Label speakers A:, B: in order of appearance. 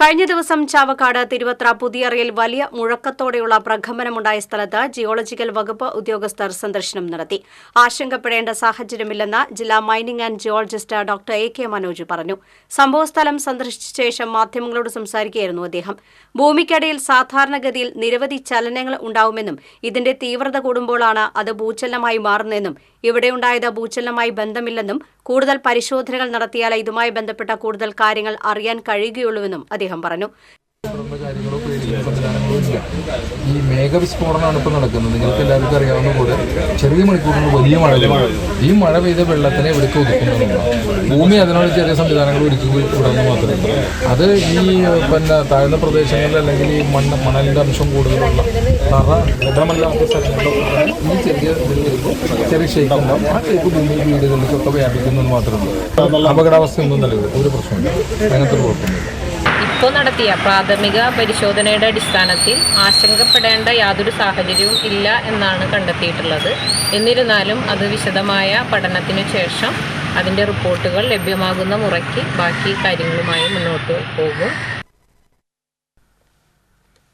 A: കഴിഞ്ഞ ദിവസം ചാവക്കാട് തിരുവത്ര പുതിയറയിൽ വലിയ മുഴക്കത്തോടെയുള്ള പ്രകമ്പനമുണ്ടായ സ്ഥലത്ത് ജിയോളജിക്കൽ വകുപ്പ് ഉദ്യോഗസ്ഥർ സന്ദർശനം നടത്തി ആശങ്കപ്പെടേണ്ട സാഹചര്യമില്ലെന്ന് ജില്ലാ mining and geologist doctor A K Manoj പറഞ്ഞു സംഭവസ്ഥലം സന്ദർശിച്ച ശേഷം മാധ്യമങ്ങളോട് സംസാരിക്കുകയായിരുന്നു അദ്ദേഹം ഭൂമിക്കടിയിൽ സാധാരണഗതിയിൽ നിരവധി ചലനങ്ങൾ ഉണ്ടാവുമെന്നും ഇതിന്റെ തീവ്രത കൂടുമ്പോഴാണ് അത് ഭൂചലനമായി മാറുന്നതെന്നും ഇവിടെയുണ്ടായത് ഭൂചലനമായി ബന്ധമില്ലെന്നും കൂടുതൽ പരിശോധനകൾ നടത്തിയാൽ ഇതുമായി ബന്ധപ്പെട്ട കൂടുതൽ കാര്യങ്ങൾ അറിയാൻ കഴിയുകയുള്ളൂവെന്നും അദ്ദേഹം പറഞ്ഞു ഷവറിന്റെ കാര്യങ്ങളോ പേടിക്കുന്ന
B: സംവിധാനങ്ങളോ ഇല്ല ഈ മേഘവിസ്ഫോടനമാണ് ഇപ്പോൾ നടക്കുന്നത് നിങ്ങൾക്ക് എല്ലാവർക്കും അറിയാവുന്ന പോലെ ചെറിയ മണിക്കൂറിന് വലിയ മഴ ഈ മഴ പെയ്ത വെള്ളത്തിനെ ഇവിടേക്ക് ഒതുക്കുന്നതാണ് ഭൂമി അതിനോട് ചെറിയ സംവിധാനങ്ങൾ ഒരുക്കി വിടുന്നു മാത്രമേ അത് ഈ പിന്നെ താഴ്ന്ന പ്രദേശങ്ങളിൽ അല്ലെങ്കിൽ ഈ മണ്ണ് മണലിൻ്റെ അംശം കൂടുതലുള്ള തറ ഇടമല്ലാത്ത സ്ഥലങ്ങളിലൊക്കെ ഈ ചെറിയ ചെറിയ ഷേക്കുണ്ടാവും ആ ഷേക്ക് ഭൂമി വീടുകളിലേക്കൊക്കെ വ്യാപിക്കുന്നു മാത്രമേ ഉള്ളൂ അപകടാവസ്ഥയൊന്നും നിലവിൽ ഒരു പ്രശ്നമില്ല അങ്ങനത്തെ
A: കുഴപ്പമില്ല ഇപ്പോൾ നടത്തിയ പ്രാഥമിക പരിശോധനയുടെ അടിസ്ഥാനത്തിൽ ആശങ്കപ്പെടേണ്ട യാതൊരു സാഹചര്യവും ഇല്ല എന്നാണ് കണ്ടെത്തിയിട്ടുള്ളത് എന്നിരുന്നാലും അത് വിശദമായ പഠനത്തിനു ശേഷം അതിൻ്റെ റിപ്പോർട്ടുകൾ ലഭ്യമാകുന്ന മുറയ്ക്ക് ബാക്കി കാര്യങ്ങളുമായി മുന്നോട്ട് പോകും